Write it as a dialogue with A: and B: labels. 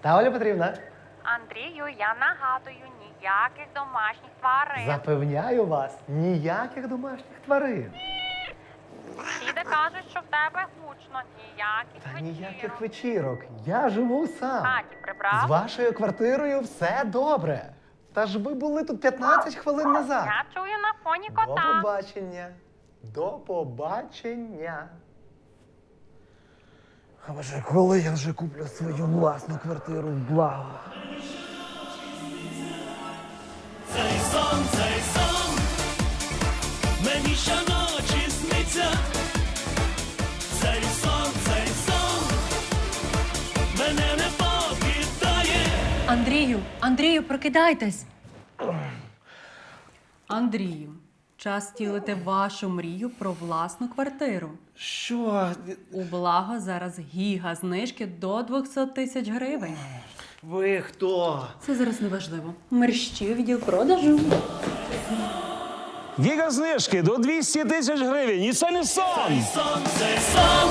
A: Та Оля Петрівна,
B: Андрію, я нагадую, ніяких домашніх тварин.
A: запевняю вас, ніяких домашніх тварин.
B: Сусіди кажуть, що в тебе гучно, ніяких
A: Та
B: вечірок.
A: ніяких вечірок. Я живу сам.
B: хаті прибрав.
A: З вашою квартирою все добре. Та ж ви були тут 15 хвилин назад.
B: Я чую на фоні
A: До
B: кота.
A: побачення. До побачення. А вже коли я вже куплю свою власну квартиру в благо?
C: Цей сон, цей сон, мені щоночі сниться. Цей сон, цей сон, мене не покидає.
D: Андрію, Андрію, прокидайтесь. Андрію, час втілити вашу мрію про власну квартиру.
A: Що?
D: У благо зараз гіга знижки до 200 тисяч гривень.
A: Ви хто?
D: Це зараз не важливо. Мерщі відділ продажу.
E: Гіга знижки до 200 тисяч гривень. І це не сон.
C: Сон, цей сон,